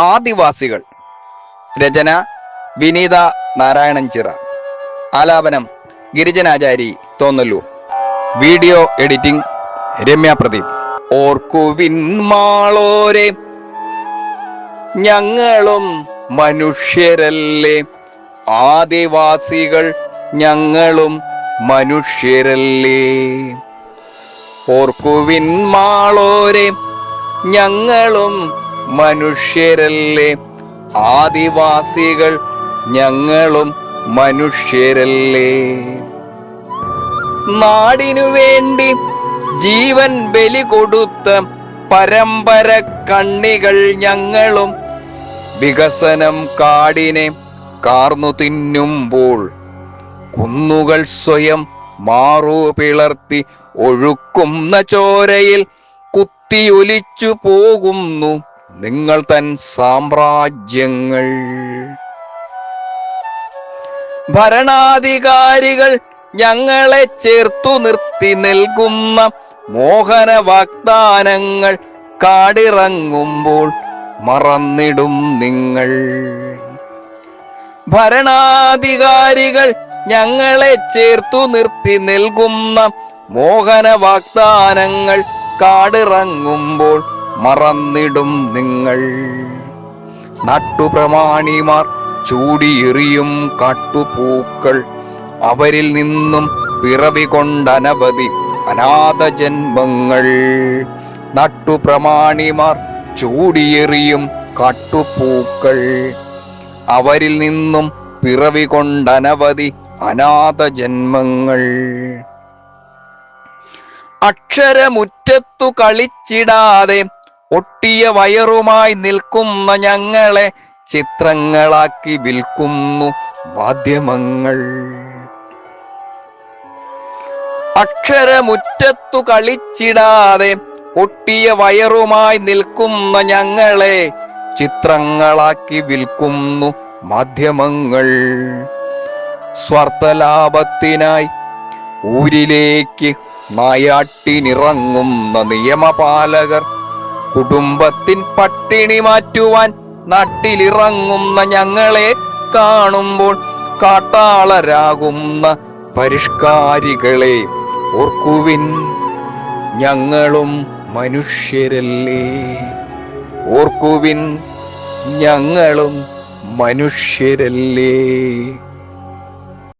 ആദിവാസികൾ. രചന വിനീത നാരായണൻ ചിറ. ആലാപനം ഗിരിജനാചാരി Thonnalloor. Video editing Ramya Pradeep. ഓർക്കുവിൻ മാളോരെ ഞങ്ങളും മനുഷ്യരല്ലേ. ആദിവാസികൾ ഞങ്ങളും മനുഷ്യരല്ലേ. ഓർക്കുവിൻ മാളോരെ ഞങ്ങളും മനുഷ്യരല്ലേ? ആദിവാസികൾ ഞങ്ങളും മനുഷ്യരല്ലേ? നാടിനു വേണ്ടി ജീവൻ ബലി കൊടുത്ത പരമ്പര കണ്ണികൾ ഞങ്ങളും വികസനം കാടിനെ കാർന്നു തിന്നുമ്പോൾ കുന്നുകൾ സ്വയം മാറു പിളർത്തി ഒഴുക്കുന്ന ചോരയിൽ കുത്തിയൊലിച്ചു പോകുന്നു. നിങ്ങൾ തൻ സാമ്രാജ്യങ്ങൾ. ഭരണാധികാരികൾ ഞങ്ങളെ ചേർത്തു നിർത്തി നൽകുന്ന മോഹന വാഗ്ദാനങ്ങൾ കാടിറങ്ങുമ്പോൾ മറന്നിടും നിങ്ങൾ. ഭരണാധികാരികൾ ഞങ്ങളെ ചേർത്തു നിർത്തി നൽകുന്ന മോഹന വാഗ്ദാനങ്ങൾ കാടിറങ്ങുമ്പോൾ മറന്നിടും നിങ്ങൾ. നാട്ടുപ്രമാണിമാർ ചൂടിയെറിയും കാട്ടുപൂക്കൾ അവരിൽ നിന്നും പിറവി കൊണ്ടനവധി അനാഥ ജന്മങ്ങൾ നട്ടുപ്രമാണിമാർ ചൂടിയെറിയും കാട്ടുപൂക്കൾ അവരിൽ നിന്നും പിറവി കൊണ്ടനവധി അനാഥ ജന്മങ്ങൾ അക്ഷരമുറ്റത്തു കളിച്ചിടാതെ ഒട്ടിയ വയറുമായി നിൽക്കുന്ന ഞങ്ങളെ ചിത്രങ്ങളാക്കി വിൽക്കുന്നു മാധ്യമങ്ങൾ. അക്ഷരമുറ്റത്തു കളിച്ചിടാതെ ഒട്ടിയ വയറുമായി നിൽക്കുന്ന ഞങ്ങളെ ചിത്രങ്ങളാക്കി വിൽക്കുന്നു മാധ്യമങ്ങൾ. സ്വാർത്ഥലാഭത്തിനായി ഊരിലേക്ക് നായാട്ടിനിറങ്ങുന്ന നിയമപാലകർ കുടുംബത്തിൻ പട്ടിണി മാറ്റുവാൻ നാട്ടിലിറങ്ങുന്ന ഞങ്ങളെ കാണുമ്പോൾ കാട്ടാളരാകുന്ന പരിഷ്കാരികളെ ഓർക്കുവിൻ. ഞങ്ങളും മനുഷ്യരല്ലേ. ഓർക്കുവിൻ ഞങ്ങളും മനുഷ്യരല്ലേ.